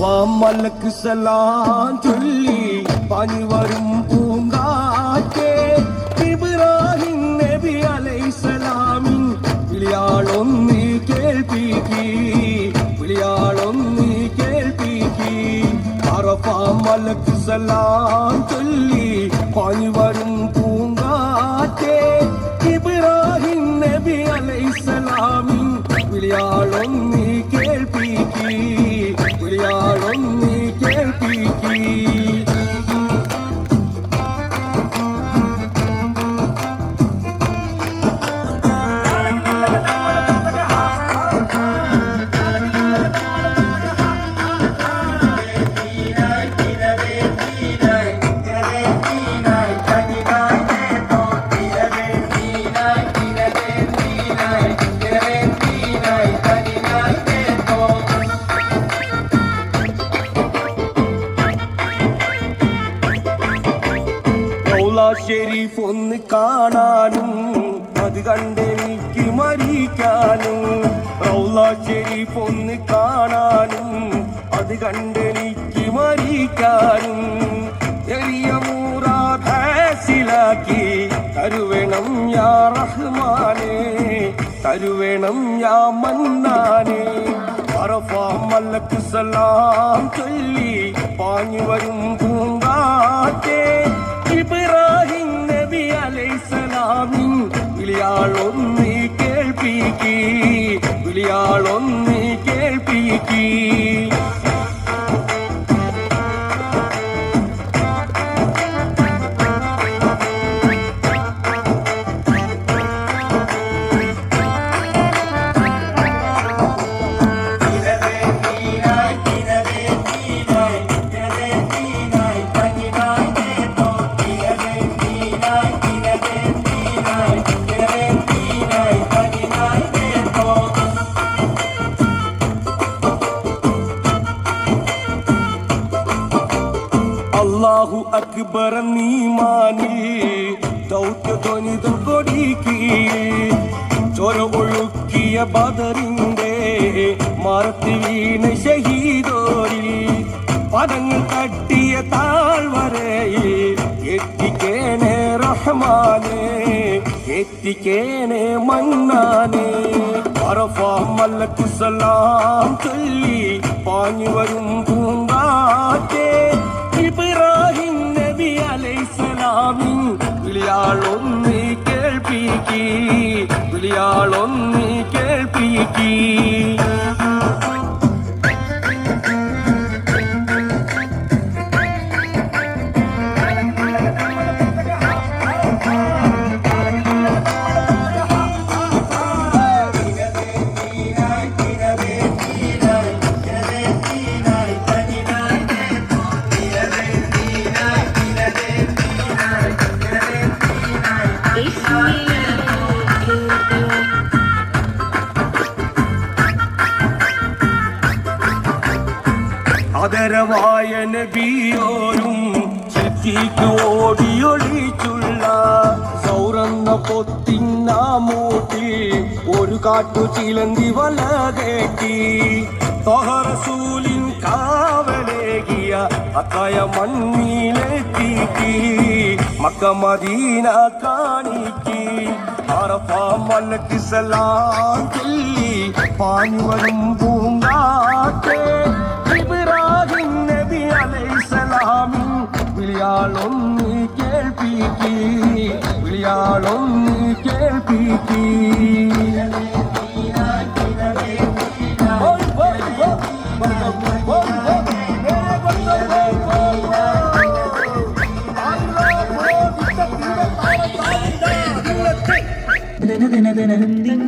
വാമലക്ക് സലാം ചൊല്ലി പനി വരും പൂങ്കാറ്റേ ഇബ്രാഹിം നബി അലൈസലാമിൻ വിളിയാളൊന്നി കേൾപ്പിക്കി വിളിയാളൊന്നി കേൾപ്പിക്കി അറഫ മലക്ക് സലാം ചൊല്ലി പനി വരും പൂങ്കാറ്റേ ഇബ്രാഹിം നബി അലൈസലാമിൻ വിളിയാളൊന്നി കേൾപ്പിക്കി വിളിയാളൊന്നി കേൾപ്പിക്കി റൗള ഷെരീഫ് ഒന്ന് കാണാനും അത് കണ്ടെനിക്ക് മരിക്കാനും. റൗലാ ഷെരീഫ് ഒന്ന് കാണാനും അത് കണ്ടെനിക്ക് മരിക്കാനും. ചെറിയ മൂറാസിലാക്കി തരുവേണം യാ റഹ്മാനെ തരുവേണം യാ മന്നാനെ. മലക്ക് സലാം ചൊല്ലി പാഞ്ഞു വരും പൂങ്കാറ്റേ വിളിയാളൊന്നി കേൾപ്പിക്കി. വിളിയാളൊന്നി അള്ളാഹു അക്ബർ നീമാനിൽ ദൗത്യ ധ്വനിതം കൊടിക്ക് ചൊര ഒഴുക്കിയ ബദറിന്റെ മറത്തി വീണ ഷഹീദോരിൽ പദങ്ങൾ തട്ടിയ താഴ്വരയിൽ എത്തിക്കേണേ റഹ്മാനെ എത്തിക്കേണേ മന്നാനെ. മല്ലക്കുസലാം മല്ലക്കു സലാം ചൊല്ലി പാഞ്ഞു വരും പൂങ്കാറ്റേ. അലൈസലാമിൻ വിളിയാളൊന്നി കേൾപ്പിക്കി. വിളിയാളൊന്നി കേൾപ്പിക്കി. അതരവായ നബിയോരും സിദ്ധിക്ക് ഓടിയൊളിച്ചുള്ള സൗറന്ന പൊത്തിന്ന ഒരു കാട്ടു ചിലന്തി വല കേട്ടി. തൊഹറസൂലിൻ കാവലേകിയ അത്തായ മണ്ണിലെത്തിക്കി മക്ക മദീന കാണിക്കി. അറഫ മലക്ക് സലാം പാഞ്ഞു വരും പൂങ്കാറ്റേ. താഴെ താഴെ ദിന ദിന ദിന ദിൻ